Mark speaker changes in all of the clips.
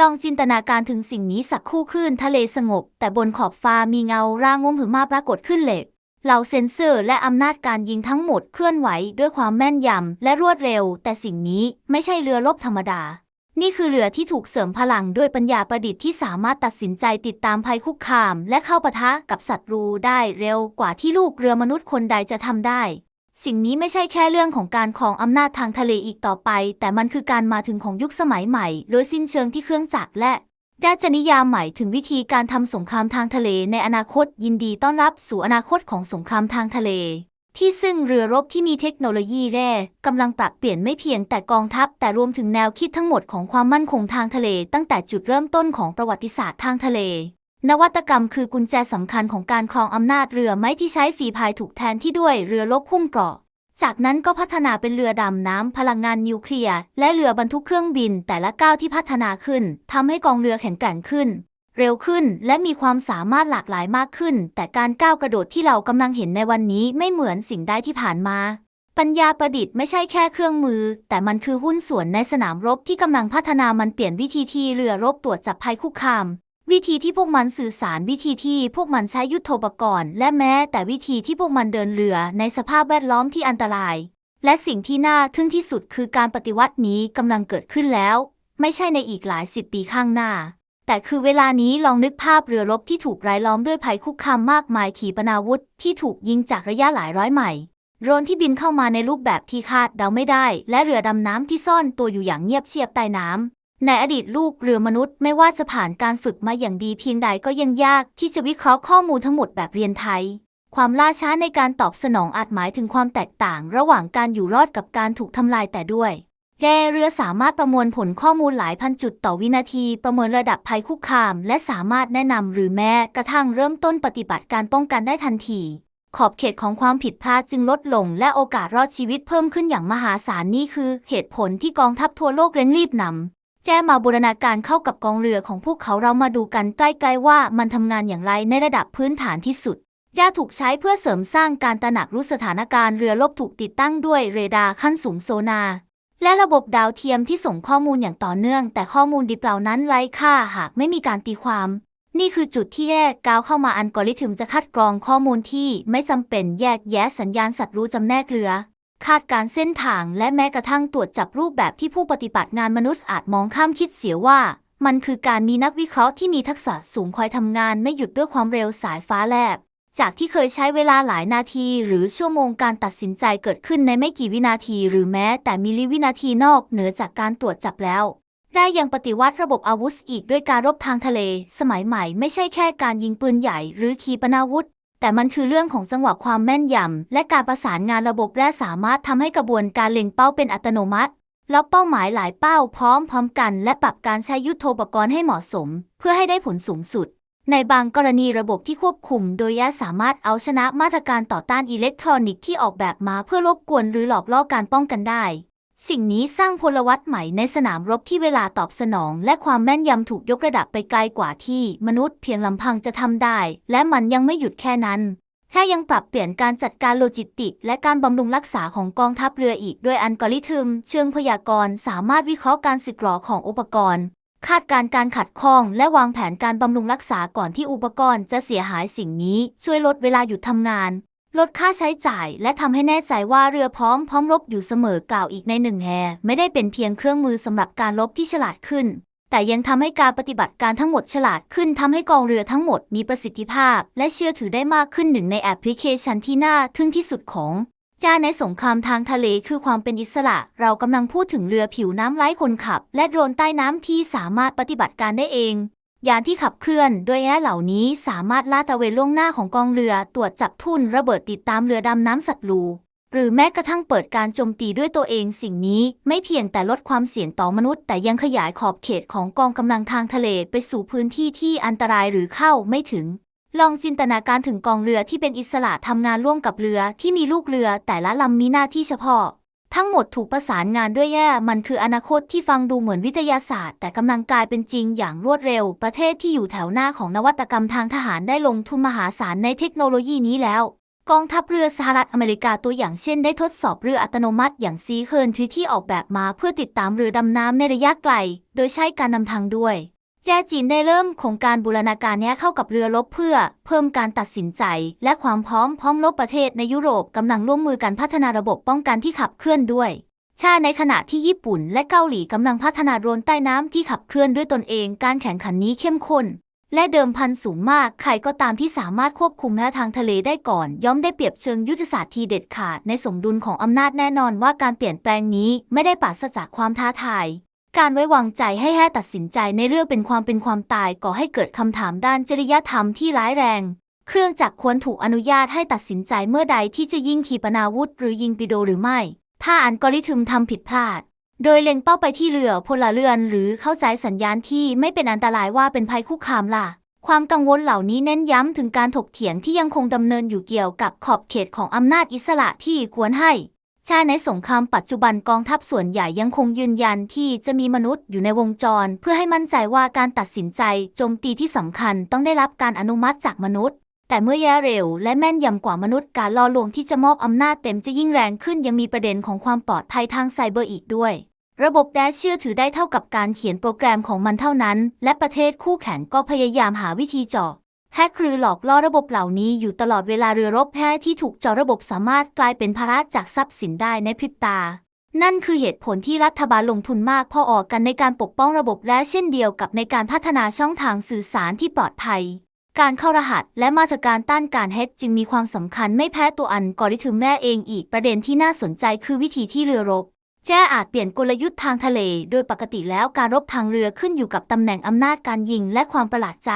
Speaker 1: ลองจินตนาการถึงสิ่งนี้สักครู่คลื่นทะเลสงบ แต่บนขอบฟ้ามีเงาร่างงมหือมาปรากฏขึ้นเหล็กเหล่าเซนเซอร์และอำนาจการยิงทั้งหมดเคลื่อนไหวด้วยความแม่นยำและรวดเร็ว แต่สิ่งนี้ไม่ใช่เรือรบธรรมดา นี่คือเรือที่ถูกเสริมพลังด้วยปัญญาประดิษฐ์ที่สามารถตัดสินใจติดตามภัยคุกคาม และเข้าปะทะกับศัตรูได้เร็วกว่าที่ลูกเรือมนุษย์คนใดจะทำได้ สิ่งนี้ไม่ใช่แค่เรื่องของการครองอำนาจทางทะเลอีกต่อไป แต่มันคือการมาถึงของยุคสมัยใหม่ โดยสิ้นเชิงที่เครื่องจักรและแก้จะนิยามใหม่ถึงวิธีการทำสงครามทางทะเลในอนาคตยินดีต้อนรับสู่อนาคตของสงครามทางทะเล ที่ซึ่งเรือรบที่มีเทคโนโลยีแร่กำลังปรับเปลี่ยนไม่เพียงแต่กองทัพ แต่รวมถึงแนวคิดทั้งหมดของความมั่นคงทางทะเล ตั้งแต่จุดเริ่มต้นของประวัติศาสตร์ทางทะเล นวัตกรรมคือกุญแจสำคัญของการครองอำนาจเรือไม้ที่ใช้ฝีพายถูกแทนที่ด้วยเรือรบหุ้มเกราะ จากนั้นก็พัฒนาเป็นเรือดำน้ำพลังงานนิวเคลียร์และเรือบรรทุกเครื่องบินแต่ละก้าวที่พัฒนาขึ้นทำให้กองเรือแข็งแกร่งขึ้น เร็วขึ้นและมีความสามารถหลากหลายมากขึ้น แต่การก้าวกระโดดที่เรากำลังเห็นในวันนี้ไม่เหมือนสิ่งใดที่ผ่านมา ปัญญาประดิษฐ์ไม่ใช่แค่เครื่องมือ แต่มันคือหุ้นส่วนในสนามรบที่กำลังพัฒนามันเปลี่ยนวิธีที่เรือรบตรวจจับภัยคุกคาม วิธีที่พวกมันสื่อสารวิธีที่พวกมันใช้ยุทโธปกรณ์ และแม้แต่วิธีที่พวกมันเดินเรือในสภาพแวดล้อมที่อันตราย และสิ่งที่น่าทึ่งที่สุดคือการปฏิวัตินี้กำลังเกิดขึ้นแล้ว ไม่ใช่ในอีกหลายสิบปีข้างหน้า แต่คือเวลานี้ลองนึกภาพเรือรบที่ถูกรายล้อมด้วยภัยคุกคามมากมายขีปนาวุธที่ถูกยิงจากระยะหลายร้อยไมล์โดรนที่บินเข้ามาในรูปแบบที่คาดเดาไม่ได้ และเรือดำน้ำที่ซ่อนตัวอยู่อย่างเงียบเชียบใต้น้ำ ในอดีตลูกเรือมนุษย์ไม่ว่าจะผ่านการฝึกมาอย่างดีเพียงใดก็ยังยากที่จะวิเคราะห์ข้อมูลทั้งหมดแบบเรียนไทย ความล่าช้าในการตอบสนองอาจหมายถึงความแตกต่าง ระหว่างการอยู่รอดกับการถูกทำลายแต่ด้วยแกเรือสามารถประมวลผลข้อมูลหลายพันจุดต่อวินาที ประเมินระดับภัยคุกคาม และสามารถแนะนำหรือแม้กระทั่งเริ่มต้นปฏิบัติการป้องกันได้ทันที ขอบเขตของความผิดพลาดจึงลดลง และโอกาสรอดชีวิตเพิ่มขึ้นอย่างมหาศาลนี่คือ เหตุผลที่กองทัพทั่วโลกเร่งรีบนำ แก้มาบูรณาการเข้ากับกองเรือของพวกเขาเรามาดูกันใกล้ๆว่ามันทำงานอย่างไรในระดับพื้นฐานที่สุดยาถูกใช้เพื่อเสริมสร้างการตระหนักรู้สถานการณ์เรือรบถูกติดตั้งด้วยเรดาร์ขั้นสูงโซนาและระบบดาวเทียมที่ส่งข้อมูลอย่างต่อเนื่อง แต่ข้อมูลดิบเหล่านั้นไร้ค่าหากไม่มีการตีความ นี่คือจุดที่แยกก้าวเข้ามาอัลกอริทึมจะคัดกรองข้อมูลที่ไม่จำเป็นแยกแยะสัญญาณสัตว์รู้จำแนกเรือ คาดการเส้นทางและแม้กระทั่งตรวจจับรูปแบบที่ผู้ปฏิบัติงานมนุษย์อาจมองข้ามคิดเสียว่า มันคือการมีนักวิเคราะห์ที่มีทักษะสูงคอยทำงานไม่หยุดด้วยความเร็วสายฟ้าแลบ จากที่เคยใช้เวลาหลายนาทีหรือชั่วโมงการตัดสินใจเกิดขึ้นในไม่กี่วินาที หรือแม้แต่มิลลิวินาทีนอกเหนือจากการตรวจจับแล้วได้ยังปฏิวัติระบบอาวุธอีกด้วยการรบทางทะเล สมัยใหม่ไม่ใช่แค่การยิงปืนใหญ่หรือขีปนาวุธ แต่มันคือเรื่องของจังหวะความแม่นยำและการประสานงานระบบและสามารถทำให้กระบวนการเล็งเป้าเป็นอัตโนมัติล็อกเป้าหมายหลายเป้าพร้อมพร้อมกัน และปรับการใช้ยุทโธปกรณ์ให้เหมาะสม เพื่อให้ได้ผลสูงสุด ในบางกรณีระบบที่ควบคุมโดยยะสามารถเอาชนะมาตรการต่อต้านอิเล็กทรอนิกส์ที่ออกแบบมาเพื่อรบกวนหรือหลอกล่อการป้องกันได้ สิ่งนี้สร้างพลวัตใหม่ในสนามรบที่เวลาตอบสนอง และความแม่นยำถูกยกระดับไปไกลกว่าที่มนุษย์เพียงลำพังจะทำได้ และมันยังไม่หยุดแค่นั้นแค่ยังปรับเปลี่ยนการจัดการโลจิสติก และการบำรุงรักษาของกองทัพเรืออีกด้วยอัลกอริทึม เชิงพยากรณ์สามารถวิเคราะห์การสึกหรอของอุปกรณ์ คาดการณ์การขัดข้อง และวางแผนการบำรุงรักษาก่อนที่อุปกรณ์จะเสียหายสิ่งนี้ ช่วยลดเวลาหยุดทำงาน ลดค่าใช้จ่ายและทำให้แน่ใจว่าเรือพร้อมพร้อมรบอยู่เสมอกล่าวอีกในหนึ่งแฮไม่ได้เป็นเพียงเครื่องมือสำหรับการรบที่ฉลาดขึ้น แต่ยังทำให้การปฏิบัติการทั้งหมดฉลาดขึ้นทำให้กองเรือทั้งหมดมีประสิทธิภาพ และเชื่อถือได้มากขึ้นหนึ่งในแอปพลิเคชันที่น่าทึ่งที่สุดของยาในสงครามทางทะเลคือความเป็นอิสระ เรากำลังพูดถึงเรือผิวน้ำไร้คนขับ และโดรนใต้น้ำที่สามารถปฏิบัติการได้เอง ยานที่ขับเคลื่อนโดยแอเหล่านี้สามารถลาดตระเวนล่วงหน้าของกองเรือตรวจจับทุ่นระเบิดติดตามเรือดำน้ำศัตว์รูหรือแม้กระทั่งเปิดการโจมตีด้วยตัวเองสิ่งนี้ไม่เพียงแต่ลดความเสี่ยงต่อมนุษย์ แต่ยังขยายขอบเขตของกองกำลังทางทะเลไปสู่พื้นที่ที่อันตรายหรือเข้าไม่ถึง ลองจินตนาการถึงกองเรือที่เป็นอิสระทำงานร่วมกับเรือที่มีลูกเรือแต่ละลำมีหน้าที่เฉพาะ ทั้งหมดถูกประสานงานด้วยแย่ มันคืออนาคตที่ฟังดูเหมือนวิทยาศาสตร์ แต่กำลังกลายเป็นจริงอย่างรวดเร็ว ประเทศที่อยู่แถวหน้าของนวัตกรรมทางทหารได้ลงทุนมหาศาลในเทคโนโลยีนี้แล้ว กองทัพเรือสหรัฐอเมริกาตัวอย่างเช่นได้ทดสอบเรืออัตโนมัติอย่างซีเคิร์นที่ที่ออกแบบมาเพื่อติดตามเรือดำน้ำในระยะไกล โดยใช้การนำทางด้วย แย่จีนได้เริ่มโครงการบูรณาการนี้เข้ากับเรือรบเพื่อ เพิ่มการตัดสินใจ และความพร้อมพร้อมรบประเทศในยุโรปกำลังร่วมมือกันพัฒนาระบบป้องกันที่ขับเคลื่อนด้วยชาในขณะที่ญี่ปุ่นและเกาหลีกำลังพัฒนาโดรนใต้น้ำที่ขับเคลื่อนด้วยตนเอง การแข่งขันนี้เข้มข้น และเดิมพันสูงมาก ใครก็ตามที่สามารถควบคุมแนวทางทะเลได้ก่อน ย่อมได้เปรียบเชิงยุทธศาสตร์ทีเด็ดขาดในสมดุลของอำนาจแน่นอนว่าการเปลี่ยนแปลงนี้ไม่ได้ปราศจากความท้าทาย การไว้วางใจให้แห่ตัดสินใจในเรื่องเป็นความเป็นความตายก่อให้เกิดคำถามด้านจริยธรรมที่ร้ายแรง เครื่องจักรควรถูกอนุญาตให้ตัดสินใจเมื่อใดที่จะยิงขีปนาวุธหรือยิงปิโดหรือไม่ ถ้าอัลกอริทึมทำผิดพลาด โดยเล็งเป้าไปที่เรือพลเรือน หรือเข้าใจสัญญาณที่ไม่เป็นอันตรายว่าเป็นภัยคุกคามล่ะ ความกังวลเหล่านี้เน้นย้ำถึงการถกเถียงที่ยังคงดำเนินอยู่เกี่ยวกับขอบเขตของอำนาจอิสระที่ควรให้ ชาในสงครามปัจจุบันกองทัพส่วนใหญ่ยังคงยืนยันที่จะมีมนุษย์อยู่ในวงจร เพื่อให้มั่นใจว่าการตัดสินใจโจมตีที่สำคัญต้องได้รับการอนุมัติจากมนุษย์ แต่เมื่อแย่เร็ว และแม่นยำกว่ามนุษย์การล่อลวงที่จะมอบอำนาจเต็มจะยิ่งแรงขึ้นยังมีประเด็นของความปลอดภัยทางไซเบอร์อีกด้วย ระบบแดชเชื่อถือได้เท่ากับการเขียนโปรแกรมของมันเท่านั้น และประเทศคู่แข่งก็พยายามหาวิธีเจาะ แฮกหรือหลอกล่อระบบเหล่านี้อยู่ตลอดเวลาเรือรบแพ้ที่ถูกเจาะระบบสามารถกลายเป็นภาระจากทรัพย์สินได้ในพริบตา นั่นคือเหตุผลที่รัฐบาลลงทุนมากพอออกกันในการปกป้องระบบและเช่นเดียวกับในการพัฒนาช่องทางสื่อสารที่ปลอดภัย การเข้ารหัสและมาตรการต้านการแฮกจึงมีความสำคัญไม่แพ้ตัวอันกอริทึมแม่เองอีกประเด็นที่น่าสนใจคือวิธีที่เรือรบแจ้อาจเปลี่ยนกลยุทธ์ทางทะเล โดยปกติแล้วการรบทางเรือขึ้นอยู่กับตำแหน่งอำนาจการยิงและความประหลาดใจ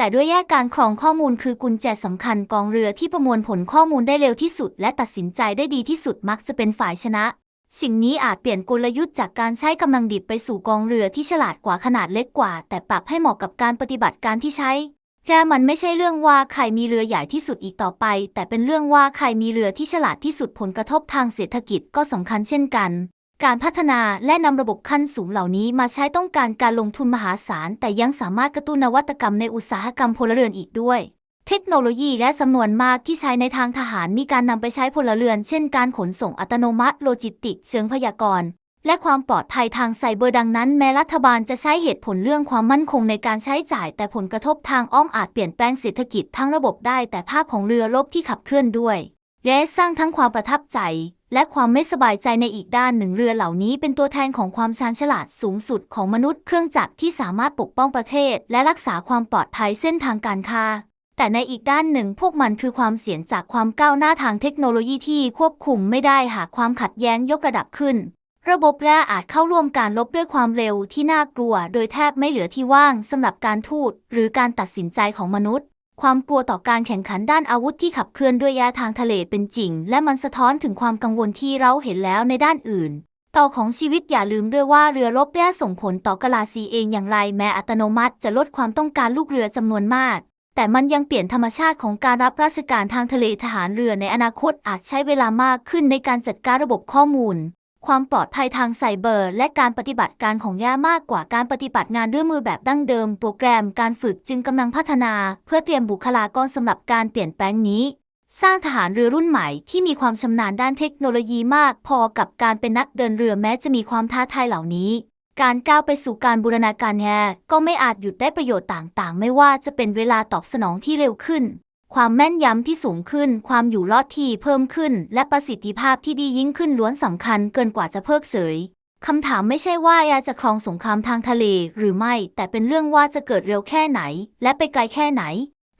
Speaker 1: แต่ด้วยแยกการครองข้อมูลคือกุญแจสำคัญกองเรือที่ประมวลผลข้อมูลได้เร็วที่สุด และตัดสินใจได้ดีที่สุดมักจะเป็นฝ่ายชนะ สิ่งนี้อาจเปลี่ยนกลยุทธ์จากการใช้กำลังดิบไปสู่กองเรือที่ฉลาดกว่าขนาดเล็กกว่า แต่ปรับให้เหมาะกับการปฏิบัติการที่ใช้แค่มันไม่ใช่เรื่องว่าใครมีเรือใหญ่ที่สุดอีกต่อไป แต่เป็นเรื่องว่าใครมีเรือที่ฉลาดที่สุดผลกระทบทางเศรษฐกิจก็สำคัญเช่นกัน การพัฒนาและนำระบบขั้นสูงเหล่านี้มาใช้ต้องการการลงทุนมหาศาล แต่ยังสามารถกระตุ้นนวัตกรรมในอุตสาหกรรมพลเรือนอีกด้วย เทคโนโลยีและจำนวนมากที่ใช้ในทางทหารมีการนำไปใช้พลเรือน เช่นการขนส่งอัตโนมัติโลจิสติกเชิงพยากรณ์และความปลอดภัยทางไซเบอร์ดังนั้น แม้รัฐบาลจะใช้เหตุผลเรื่องความมั่นคงในการใช้จ่าย แต่ผลกระทบทางอ้อมอาจเปลี่ยนแปลงเศรษฐกิจทั้งระบบได้ แต่ภาพของเรือรบที่ขับเคลื่อนด้วย และสร้างทั้งความประทับใจ และความไม่สบายใจในอีกด้านหนึ่งเรือเหล่านี้เป็นตัวแทนของความชาญฉลาดสูงสุดของมนุษย์เครื่องจักรที่สามารถปกป้องประเทศ และรักษาความปลอดภัยเส้นทางการค้าแต่ในอีกด้านหนึ่งพวกมันคือความเสี่ยงจากความก้าวหน้าทางเทคโนโลยีที่ควบคุมไม่ได้หากความขัดแย้งยกระดับขึ้น ระบบแร่อาจเข้าร่วมการลบด้วยความเร็วที่น่ากลัว โดยแทบไม่เหลือที่ว่างสำหรับการทูตหรือการตัดสินใจของมนุษย์ ความกลัวต่อการแข่งขันด้านอาวุธที่ขับเคลื่อนด้วยยาทางทะเลเป็นจริง และมันสะท้อนถึงความกังวลที่เราเห็นแล้วในด้านอื่น ต่อของชีวิตอย่าลืมด้วยว่าเรือรบแร่ส่งผลต่อกลาซีเองอย่างไร แม้อัตโนมัติจะลดความต้องการลูกเรือจำนวนมาก แต่มันยังเปลี่ยนธรรมชาติของการรับราชการทางทะเลทหารเรือในอนาคตอาจใช้เวลามากขึ้นในการจัดการระบบข้อมูล ความปลอดภัยทางไซเบอร์ และการปฏิบัติการของย่ามากกว่าการปฏิบัติงานด้วยมือแบบดั้งเดิม โปรแกรมการฝึกจึงกำลังพัฒนา เพื่อเตรียมบุคลากรสำหรับการเปลี่ยนแปลงนี้ สร้างทหารเรือรุ่นใหม่ที่มีความชำนาญด้านเทคโนโลยีมาก พอกับการเป็นนักเดินเรือแม้จะมีความท้าทายเหล่านี้ การก้าวไปสู่การบูรณาการแฮก็ไม่อาจหยุดได้ประโยชน์ต่างๆ ไม่ว่าจะเป็นเวลาตอบสนองที่เร็วขึ้น ความแม่นยำที่สูงขึ้น ความอยู่รอดที่เพิ่มขึ้น และประสิทธิภาพที่ดียิ่งขึ้นล้วนสำคัญเกินกว่าจะเพิกเฉยคำถามไม่ใช่ว่ายาจะครองสงครามทางทะเลหรือไม่ แต่เป็นเรื่องว่าจะเกิดเร็วแค่ไหน และไปไกลแค่ไหน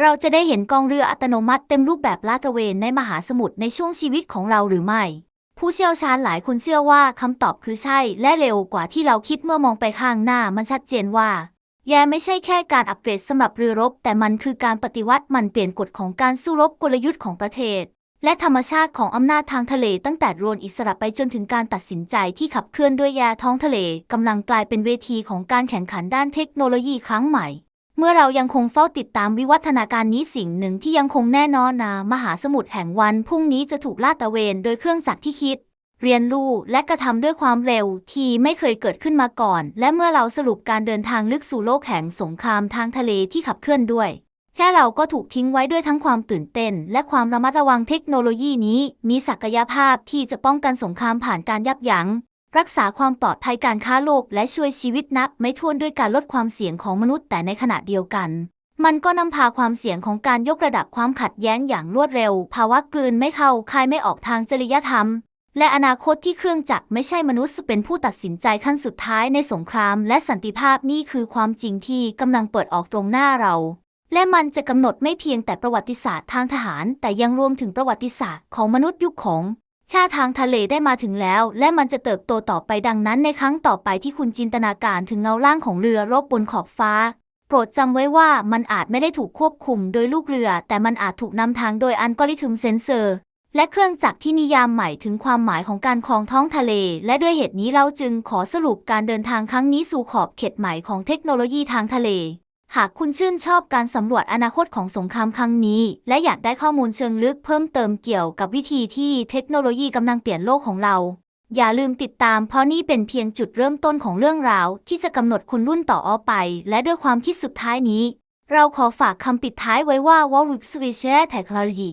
Speaker 1: เราจะได้เห็นกองเรืออัตโนมัติเต็มรูปแบบลาดตระเวนในมหาสมุทรในช่วงชีวิตของเราหรือไม่ ผู้เชี่ยวชาญหลายคนเชื่อว่าคำตอบคือใช่ และเร็วกว่าที่เราคิดเมื่อมองไปข้างหน้ามันชัดเจนว่า แย่ไม่ใช่แค่การอัปเกรดสำหรับเรือรบ แต่มันคือการปฏิวัติมันเปลี่ยนกฎของการสู้รบกลยุทธ์ของประเทศ และธรรมชาติของอำนาจทางทะเลตั้งแต่โดรนอิสระไปจนถึงการตัดสินใจที่ขับเคลื่อนด้วยยาท้องทะเลกำลังกลายเป็นเวทีของการแข่งขันด้านเทคโนโลยีครั้งใหม่ เมื่อเรายังคงเฝ้าติดตามวิวัฒนาการนี้สิ่งหนึ่งที่ยังคงแน่นอนนะมหาสมุทรแห่งวันพรุ่งนี้จะถูกลาดตระเวนโดยเครื่องจักรที่คิด เรียนรู้และกระทำด้วยความเร็วที่ไม่เคยเกิดขึ้นมาก่อน และเมื่อเราสรุปการเดินทางลึกสู่โลกแห่งสงครามทางทะเลที่ขับเคลื่อนด้วย แค่เราก็ถูกทิ้งไว้ด้วยทั้งความตื่นเต้น และความระมัดระวังเทคโนโลยีนี้ มีศักยภาพที่จะป้องกันสงครามผ่านการยับยั้ง รักษาความปลอดภัยการค้าโลก และช่วยชีวิตนับไม่ถ้วนด้วยการลดความเสี่ยงของมนุษย์แต่ในขณะเดียวกันมันก็นำพาความเสี่ยงของการยกระดับความขัดแย้งอย่างรวดเร็ว ภาวะกลืนไม่เข้าคายไม่ออกทางจริยธรรม และอนาคตที่เครื่องจักรไม่ใช่มนุษย์เป็นผู้ตัดสินใจขั้นสุดท้ายในสงคราม และสันติภาพนี่คือความจริงที่กำลังเปิดออกตรงหน้าเรา และมันจะกำหนดไม่เพียงแต่ประวัติศาสตร์ทางทหาร แต่ยังรวมถึงประวัติศาสตร์ของมนุษย์ยุคของชาทางทะเลได้มาถึงแล้ว และมันจะเติบโตต่อไปดังนั้นในครั้งต่อไปที่คุณจินตนาการถึงเงาล่างของเรือรบบนขอบฟ้า โปรดจำไว้ว่ามันอาจไม่ได้ถูกควบคุมโดยลูกเรือ แต่มันอาจถูกนำทางโดยอัลกอริทึมเซนเซอร์ และเครื่องจักรที่นิยามใหม่ถึงความหมายของการครองท้องทะเล และด้วยเหตุนี้เราจึงขอสรุปการเดินทางครั้งนี้สู่ขอบเขตใหม่ของเทคโนโลยีทางทะเล หากคุณชื่นชอบการสำรวจอนาคตของสงครามครั้งนี้ และอยากได้ข้อมูลเชิงลึกเพิ่มเติมเกี่ยวกับวิธีที่เทคโนโลยีกำลังเปลี่ยนโลกของเรา อย่าลืมติดตาม เพราะนี่เป็นเพียงจุดเริ่มต้นของเรื่องราว ที่จะกำหนดคุณรุ่นต่ออไป และด้วยความคิดสุดท้ายนี้ เราขอฝากคำปิดท้ายไว้ว่า w a r w i k Switch Technology